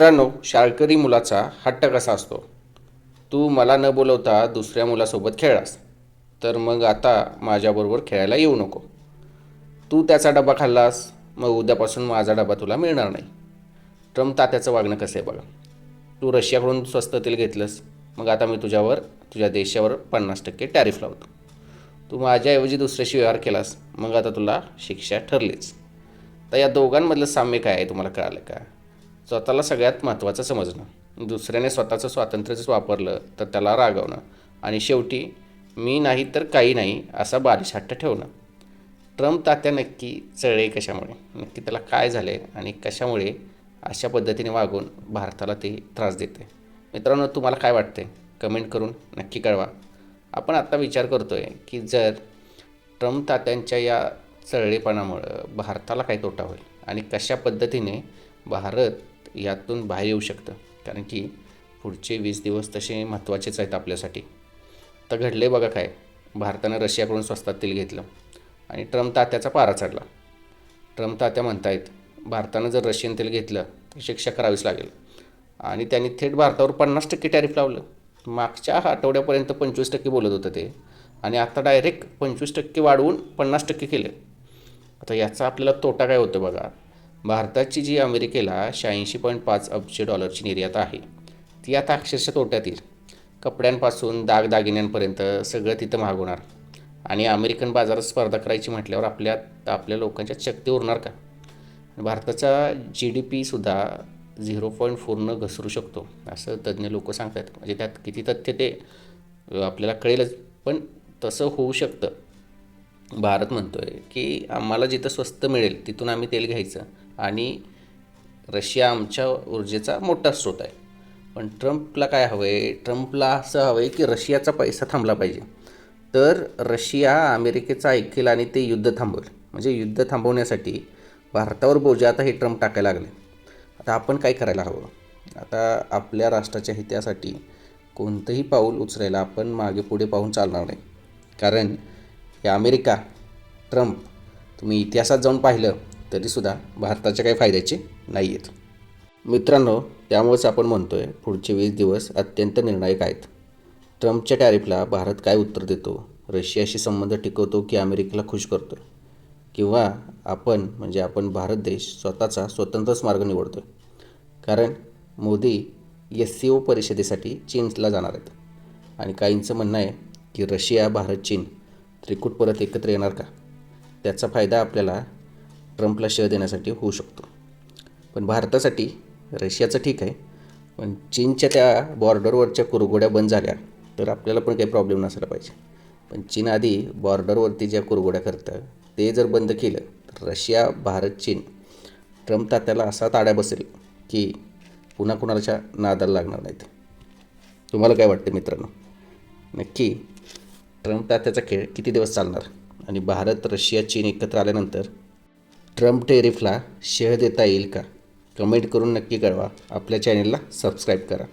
मित्रांनो शाळकरी मुलाचा हट्ट कसा असतो? तू मला न बोलवता दुसऱ्या मुलासोबत खेळलास. तर मग आता माझ्याबरोबर खेळायला येऊ नको. तू त्याचा डबा खाल्लास मग उद्यापासून माझा डबा तुला मिळणार नाही. ट्रम्प तात्याचं वागणं कसं आहे बघा? तू रशियाकडून स्वस्त तेल घेतलंस मग आता मी तुझ्यावर तुझ्या देशावर पन्नास टक्के टॅरिफ लावतो. तू माझ्याऐवजी दुसऱ्याशी व्यवहार केलास मग आता तुला शिक्षा ठरलीच. तर या दोघांमधलं साम्य काय आहे तुम्हाला कळालं का? स्वतःला सगळ्यात महत्त्वाचं समजणं. दुसऱ्याने स्वतःचं स्वातंत्र्यच वापरलं तर त्याला रागवणं. आणि शेवटी मी नाही तर काही नाही असा बालिश हट्ट ठेवणं. ट्रम्प तात्या नक्की चळे कशामुळे? नक्की त्याला काय झालं आहे आणि कशामुळे अशा पद्धतीने वागून भारताला ते त्रास देते? मित्रांनो तुम्हाला काय वाटते कमेंट करून नक्की कळवा. आपण आत्ता विचार करतो आहे की जर ट्रम्प तात्यांच्या या चळलेपणामुळं भारताला काय तोटा होईल आणि कशा पद्धतीने भारत यातून बाहेर येऊ शकतं. कारण की पुढचे वीस दिवस तसे महत्त्वाचेच आहेत आपल्यासाठी. तर घडले बघा काय? भारतानं रशियाकडून स्वस्तात तेल घेतलं आणि ट्रम्प तात्याचा पारा चढला. ट्रम्प तात्या म्हणतायत भारतानं जर रशियन तेल घेतलं तर शिक्षा करावीच लागेल. आणि त्यांनी थेट भारतावर पन्नास टक्के टॅरिफ लावलं. मागच्या आठवड्यापर्यंत पंचवीस टक्के बोलत होतं ते. आणि आता डायरेक्ट पंचवीस टक्के वाढवून पन्नास टक्के केलं. आता याचा आपल्याला तोटा काय होतो बघा? भारताची जी अमेरिकेला शहाऐंशी पॉईंट पाच अब्ज डॉलरची निर्यात आहे ती आता अक्षरशः तोट्यात येईल कपड्यांपासून दागदागिन्यांपर्यंत सगळं तिथं महाग होणार आणि अमेरिकन बाजारात स्पर्धा करायची म्हटल्यावर आपल्या आपल्या लोकांच्या शक्ती उरणार का? भारताचा जी डी पीसुद्धा झिरो पॉईंट फोरनं घसरू शकतो असं तज्ज्ञ लोक सांगतात म्हणजे त्यात किती तथ्य ते आपल्याला कळेलच. पण तसं होऊ शकतं. भारत म्हणतो आहे की आम्हाला जिथं स्वस्त मिळेल तिथून आम्ही तेल घ्यायचं. आणि रशिया आमच्या ऊर्जेचा मोठा स्रोत आहे. पण ट्रम्पला काय हवं आहे ट्रम्पला असं हवं आहे की रशियाचा पैसा थांबला पाहिजे. तर रशिया अमेरिकेचं ऐकेल आणि ते युद्ध थांबवेल. म्हणजे युद्ध थांबवण्यासाठी भारतावर बोजा आता हे ट्रम्प टाकायला लागले. आता आपण काय करायला हवं? आता आपल्या राष्ट्राच्या हितासाठी कोणतंही पाऊल उचलायला आपण मागे पुढे पाहून चालणार नाही. कारण हे अमेरिका ट्रम्प तुम्ही इतिहासात जाऊन पाहिलं तरीसुद्धा भारताच्या काही फायद्याचे नाही आहेत मित्रांनो त्यामुळेच आपण म्हणतो आहे पुढचे वीस दिवस अत्यंत निर्णायक आहेत. ट्रम्पच्या टॅरिफला भारत काय उत्तर देतो? रशियाशी संबंध टिकवतो की अमेरिकेला खुश करतो किंवा आपण म्हणजे आपण भारत देश स्वतःचा स्वतंत्रच मार्ग निवडतो कारण मोदी एस सी ओ परिषदेसाठी चीनला जाणार आहेत. आणि काहींचं म्हणणं आहे की रशिया भारत चीन त्रिकूट परत एकत्र येणार का? त्याचा फायदा आपल्याला ट्रम्पला शह देण्यासाठी होऊ शकतो. पण भारतासाठी रशियाचं ठीक आहे. पण चीनच्या त्या बॉर्डरवरच्या कुरघोड्या बंद झाल्या तर आपल्याला पण काही प्रॉब्लेम नसायला पाहिजे. पण चीन आधी बॉर्डरवरती ज्या कुरघोड्या करतं ते जर बंद केलं तर रशिया भारत चीन ट्रम्प तात्याला असा ताड्या बसेल की पुन्हा कुणाच्या नादाला लागणार नाहीत. तुम्हाला काय वाटतं मित्रांनो? नक्की ट्रम्प तात्याचा खेळ किती दिवस चालणार? आणि भारत रशिया चीन एकत्र आल्यानंतर ट्रम्प टेरिफला शेह देता येईल का? कमेंट करून नक्की कळवा. आपल्या चॅनेलला सबस्क्राईब करा.